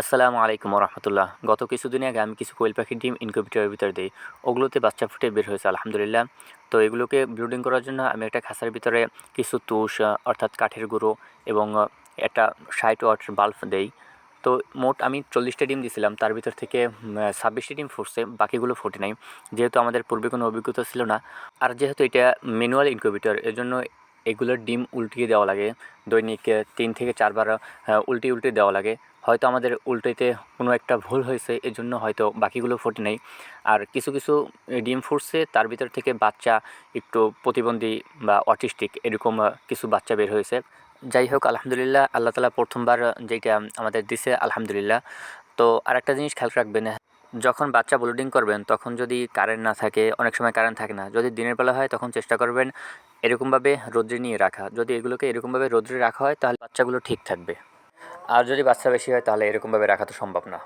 আসসালামু আলাইকুম রহমতুল্লাহ গত কিছুদিন আগে আমি কিছু কোয়েল পাখির ডিম ইনকিউবেটরের ভিতরে দিই। ওগুলোতে বাচ্চা ফুটে বের হয়েছে, আলহামদুলিল্লাহ। তো এগুলোকে ব্রুডিং করার জন্য আমি একটা খাঁচার ভিতরে কিছু তুষ অর্থাৎ কাঠের গুঁড়ো এবং একটা ষাট ওয়াটের বাল্ব দেই। তো মোট আমি চল্লিশটা ডিম দিয়েছিলাম তার ভিতর থেকে ছাব্বিশটি ডিম ফুটছে, বাকিগুলো ফুটে নাই। যেহেতু আমাদের পূর্বে কোনো অভিজ্ঞতা ছিল না। আর যেহেতু এটা ম্যানুয়াল ইনকিউবেটর এর জন্য এগুলোর ডিম উল্টিয়ে দেওয়া লাগে। দৈনিক তিন থেকে চারবার উল্টে উল্টে দেওয়া লাগে। হয়তো আমাদের উল্টোতে কোনো একটা ভুল হয়েছে, এজন্য হয়তো বাকিগুলো ফোটে নাই। আর কিছু কিছু ডিম ফুটছে, তার ভিতর থেকে বাচ্চা একটু প্রতিবন্ধী বা অটিস্টিক এরকম কিছু বাচ্চা বের হয়েছে। যাই হোক, আলহামদুলিল্লাহ, আল্লাহ তালা প্রথমবার যেটা আমাদের দিছে, আলহামদুলিল্লাহ। তো আরেকটা জিনিস খেয়াল রাখবেন যখন বাচ্চা ব্লুডিং করবেন, তখন যদি কারেন্ট না থাকে, অনেক সময় কারেন্ট থাকে না, যদি দিনের বেলা হয়, তখন চেষ্টা করবেন এরকমভাবে রোদ্রে নিয়ে রাখা। যদি এগুলোকে এরকমভাবে রোদ্রে রাখা হয়, তাহলে বাচ্চাগুলো ঠিক থাকবে। আর যদি বাচ্চা বেশি হয়, তাহলে এরকমভাবে রাখা তো সম্ভব না।